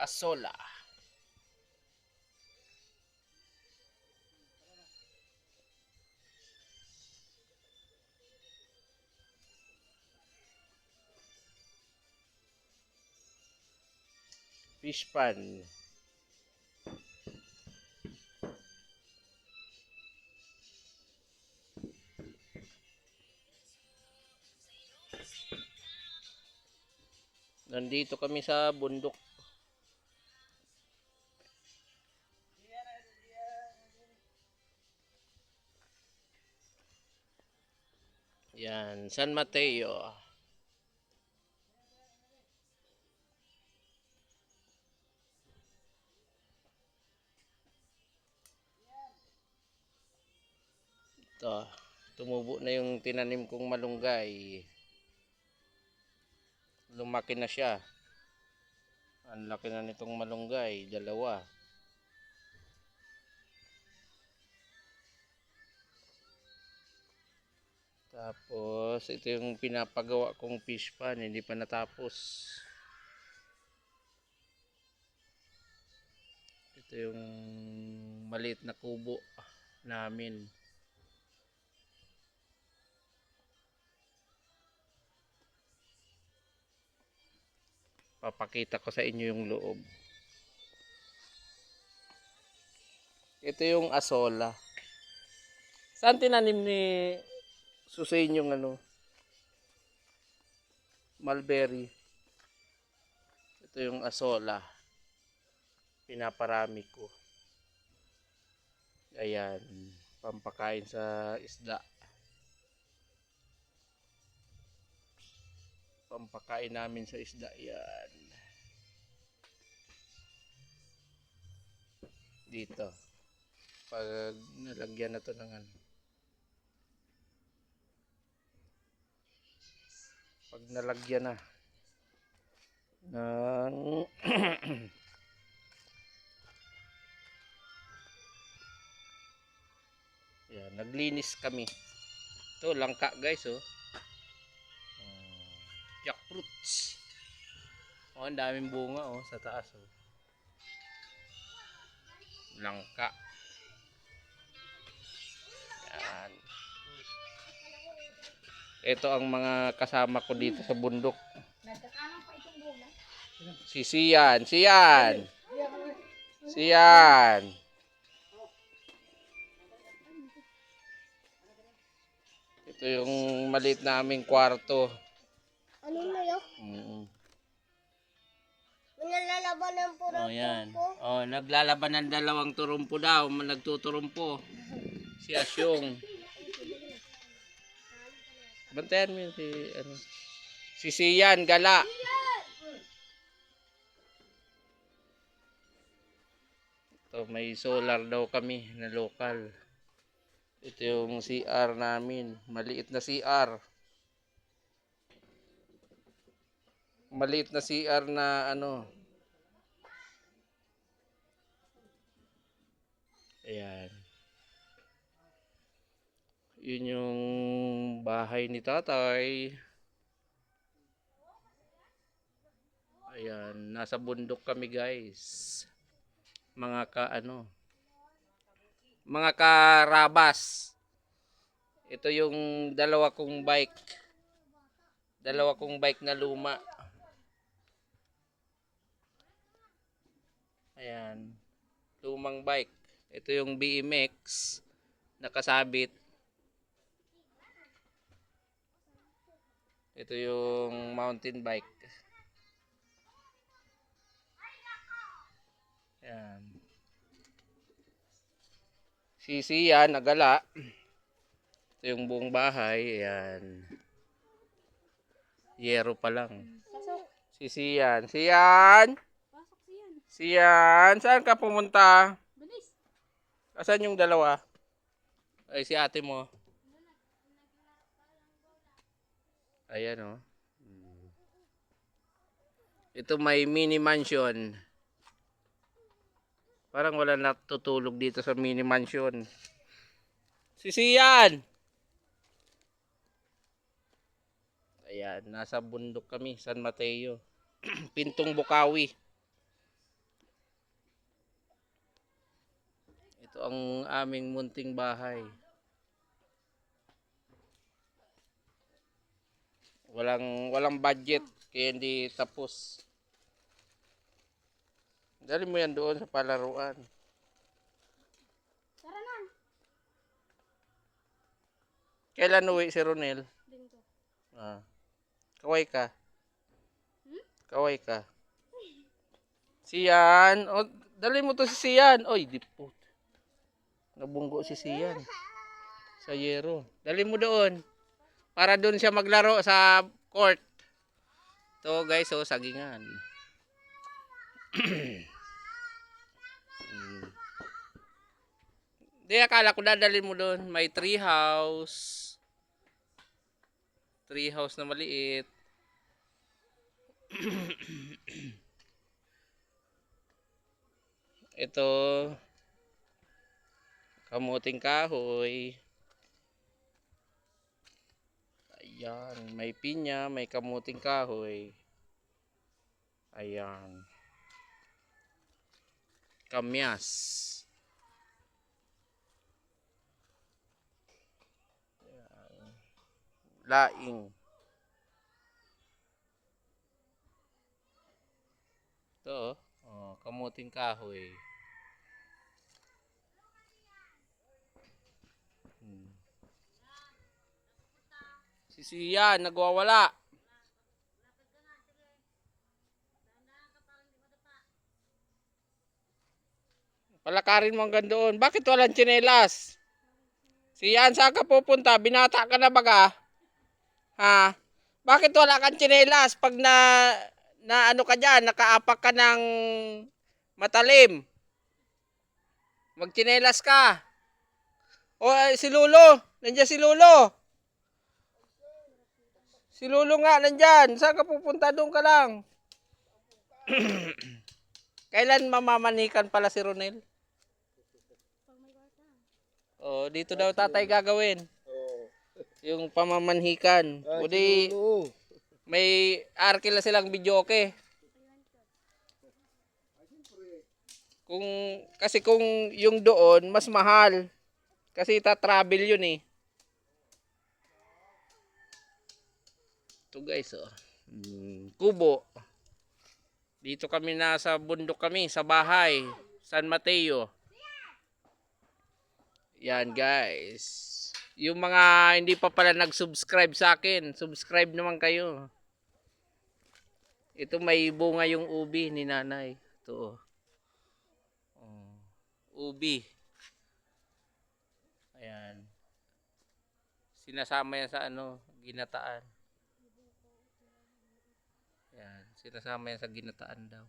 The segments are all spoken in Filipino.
Asola. Fish pan. Nandito kami sa bundok. Yan, San Mateo. Ito, tumubo na yung tinanim kong malunggay. Lumaki na siya. Ang laki na nitong malunggay, dalawa. Tapos, ito yung pinapagawa kong fish pan, hindi pa natapos. Ito yung maliit na kubo namin. Papakita ko sa inyo yung loob. Ito yung asola. Saan tinanim ni Susain yung ano? Mulberry. Ito yung asola. Pinaparami ko. Ayan. Pampakain sa isda. Pampakain namin sa isda. Yan. Dito. Pag nalagyan na to ng ano. Pag nalagyan na ng Yan, naglinis kami. Ito, langka guys, oh. Oh, jackfruits. Oh, ang daming bunga, oh, sa taas, oh. Langka. Ito ang mga kasama ko dito sa bundok. Si Sian, Sian. Sian. Ito yung maliit naming kwarto. Ano na yun? Mm. Manalalaban ng puro Oh, yan. Oh, naglalaban ng dalawang turumpo daw, nagtuturumpo. Si Asyong. Bantayan mo si ano. Si Sian Gala. Ito, may solar daw kami na local. Ito yung CR namin. Maliit na CR. Maliit na CR na ano. Ayan. Yun yung bahay ni tatay. Ayan, nasa bundok kami guys. Mga ka ano. Mga karabas. Ito yung dalawa kong bike. Dalawa kong bike na luma. Ayan. Lumang bike. Ito yung BMX nakasabit. Ito yung mountain bike. Yan. Sisi yan, nagala. Ito yung buong bahay. Yan. Yero pa lang. Sisi yan. Siyan. Siyan! Saan ka pumunta? Bilis. Asan yung dalawa? Ay, si ate mo. Ayan o. Oh. Mm. Ito may mini mansion. Parang wala natutulog dito sa mini mansion. Sisiyan! Ayan, nasa bundok kami, San Mateo. Pintong Bukawi. Ito ang aming munting bahay. Walang walang budget kaya hindi tapos. Dali mo yan doon sa palaruan. Tara na. Kailan uwi si Ronel? Linggo. Ah. Kaway ka. Kaway ka. Siyan. O, dali mo to si Siyan. Oy, di po. Nabunggo si Siyan. Sa yero. Dali mo doon. Para doon siya maglaro sa court. To guys, oh, sagingan. Mm. Di, akala ko dadalhin mo doon. May tree house. Tree house na maliit. Ito kamuting kahoy. Ayan, may pinya, may kamuting kahoy. Ayan. Kamyas. Ayan. Laing. Ito, oh. oh, kamuting kahoy. Si Siya, nagwawala. Palakarin mo hanggang doon. Bakit walang tsinelas? Si Yan, saan ka pupunta? Binata ka na baga? Ha? Bakit wala kang tsinelas pag na, na ano ka dyan, nakaapak ka ng matalim? Magtsinelas ka. O, eh, si Lulo. Nandiyan si Lulo. Si Lulo nga, nandyan. Saan ka pupunta? Doon ka lang. Kailan mamamanikan pala si Ronel? Oh, dito daw tatay gagawin. Yung pamamanhikan. O di, may arkila silang video okay. Kung, kasi kung yung doon, mas mahal. Kasi ta-travel yun eh. Ito guys, oh. Mm, kubo. Dito kami nasa bundok kami, sa bahay. San Mateo. Yan guys. Yung mga hindi pa pala nag-subscribe sa akin, subscribe naman kayo. Ito may bunga yung ubi ni nanay. Ito. Oh. Ubi. Ayan. Sinasama yan sa ano, ginataan. Ayan. Sinasama yan sa ginataan daw.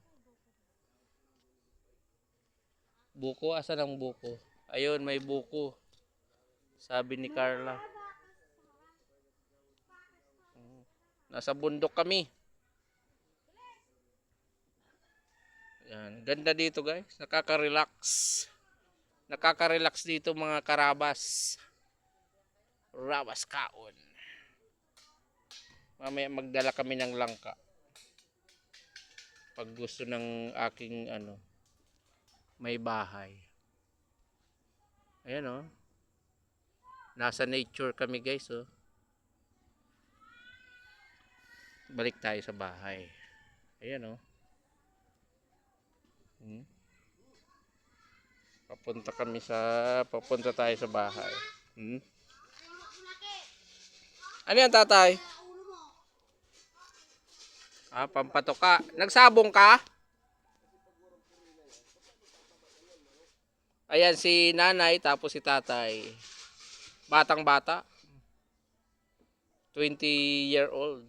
Buko, asa ng buko? Ayun, may buko. Sabi ni Carla. Nasa bundok kami. Yan, ganda dito guys. Nakaka-relax. Nakaka-relax dito mga karabas. Rabas kaon. Mamaya magdala kami ng langka. Pag gusto ng aking ano, may bahay. Ayan oh. Nasa nature kami guys oh. Balik tayo sa bahay. Ayan oh. Hmm. Papunta kami sa papunta tayo sa bahay. Hmm. Ano yan tatay? Ah, pampatok ka. Nagsabong ka? Ayan si nanay tapos si tatay. Batang bata. 20 year old.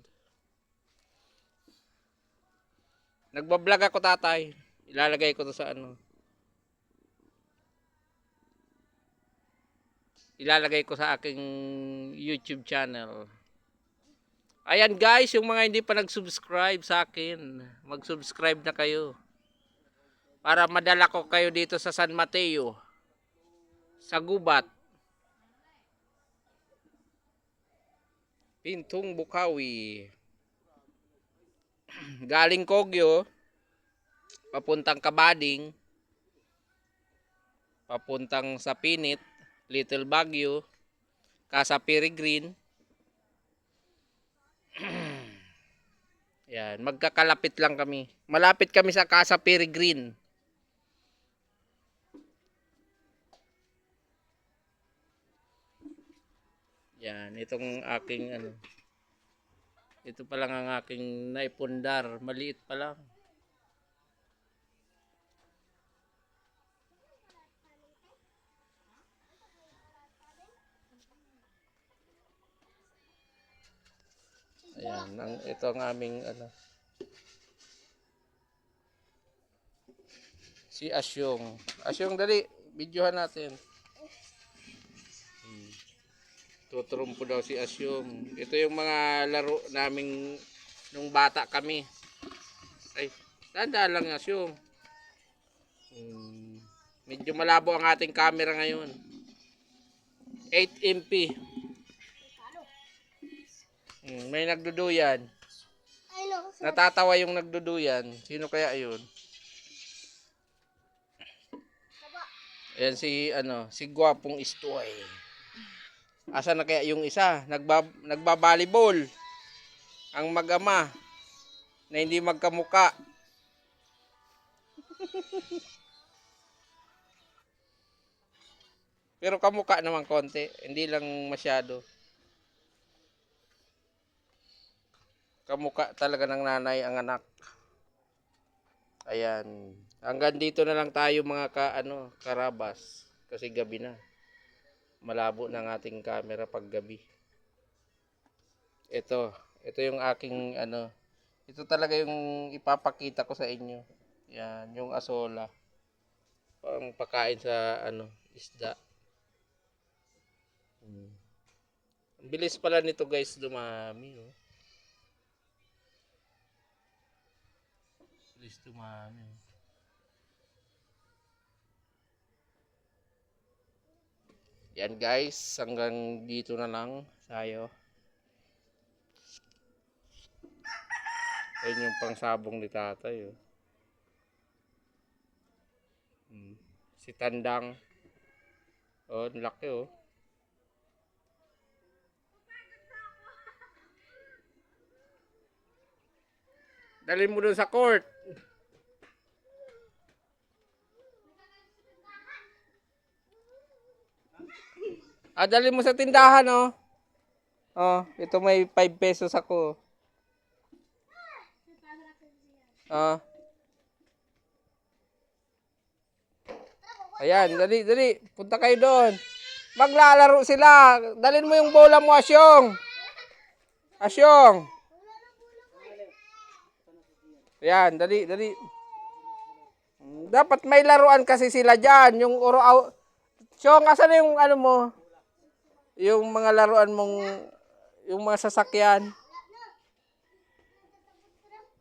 Nagbablog ako tatay. Ilalagay ko to sa ano. Ilalagay ko sa aking YouTube channel. Ayan guys, yung mga hindi pa nag-subscribe sa akin, mag-subscribe na kayo. Para madala ko kayo dito sa San Mateo. Sa Gubat. Pintong Bukawi. Galing Kogyo. Papuntang Kabading. papuntang sa Pinit, Little Baguio, Casa Peregrine. Yan, magkakalapit lang kami. Malapit kami sa Casa Peregrine. Yan, itong aking ano. Ito pa lang ang aking naipundar. Maliit pa lang. Ayan, ang, ito ang aming ano. Si Asyong. Asyong, dali. Videohan natin. Hmm. Tuturumpo daw si Asyong. Ito yung mga laro naming nung bata kami. Ay, tanda lang Asyong. Hmm. Medyo malabo ang ating camera ngayon. 8 MP. Hmm, may nagduduyan. Know. Natatawa yung nagduduyan. Sino kaya yun? Ayan si ano, si gwapong istoy. Asa na kaya yung isa? Nagba, nagbabalibol. Ang magama na hindi magkamuka. Pero kamuka naman konti, hindi lang masyado. Kamuka talaga ng nanay ang anak. Ayan. Hanggang dito na lang tayo mga ka, ano, karabas. Kasi gabi na. Malabo ng ating camera pag gabi. Ito. Ito yung aking ano. Ito talaga yung ipapakita ko sa inyo. Yan. Yung asola. Pang pakain sa ano, isda. Hmm. Ang bilis pala nito guys dumami. Oh. Dumami. oh. Yan guys, hanggang dito na lang tayo. Ayun yung pangsabong ni tatay. Oh. Hmm. Si Tandang. Oh, laki oh. Dali mo dun sa court. Ah, dali mo sa tindahan, oh. Oh, ito may 5 pesos ako. Ah. Ayan, dali, dali. Punta kayo doon. Maglalaro sila. Dalin mo yung bola mo, Asyong. Asyong. Ayan, dali, dali. Dapat may laruan kasi sila dyan. Yung oro... aw- Syong, asan yung ano mo? Yung mga laruan mong... Yung mga sasakyan.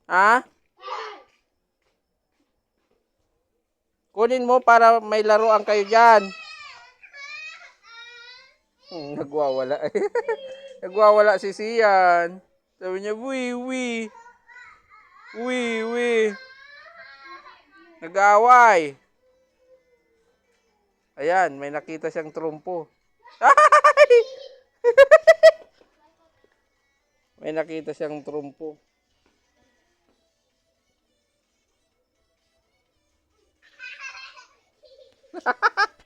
Ha? Kunin mo para may laruan kayo dyan. Hmm, nagwawala. nagwawala si Sian. Sabi niya, wi, wi. Wi, wi. Nag-aaway. Ayan, may nakita siyang trumpo. Ay! may nakita siyang trumpo.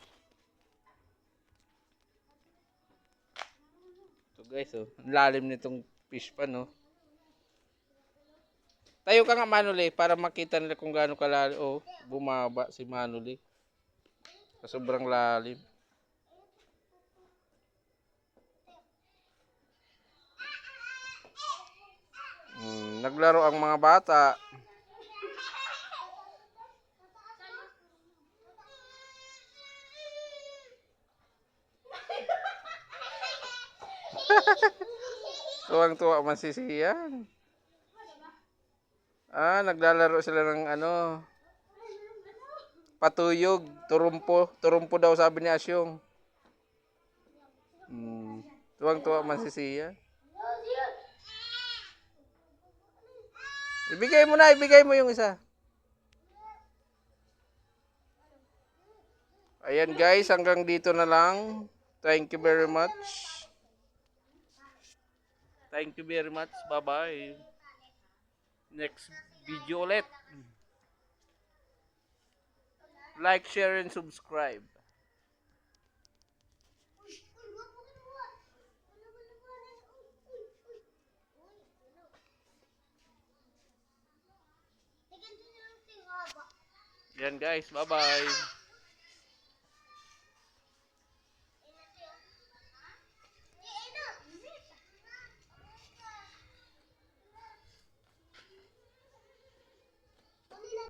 So guys, oh, lalim nitong fish pa, no? Tayo ka nga, Manuli, para makita nila kung gaano kalalim. Oh, bumaba si Manuli. Sobrang lalim. Hmm, naglaro ang mga bata. Tuwang-tuwa man si Sian. Ah, naglalaro sila ng ano. Patuyog, turumpo. Turumpo daw sabi ni Asyong. Hmm. Tuwang-tuwa man si Sian. Ibigay mo na, ibigay mo yung isa. Ayan guys, hanggang dito na lang. Thank you very much. Thank you very much. Bye-bye. Next video ulit. Like, share, and subscribe. Yan guys, bye-bye.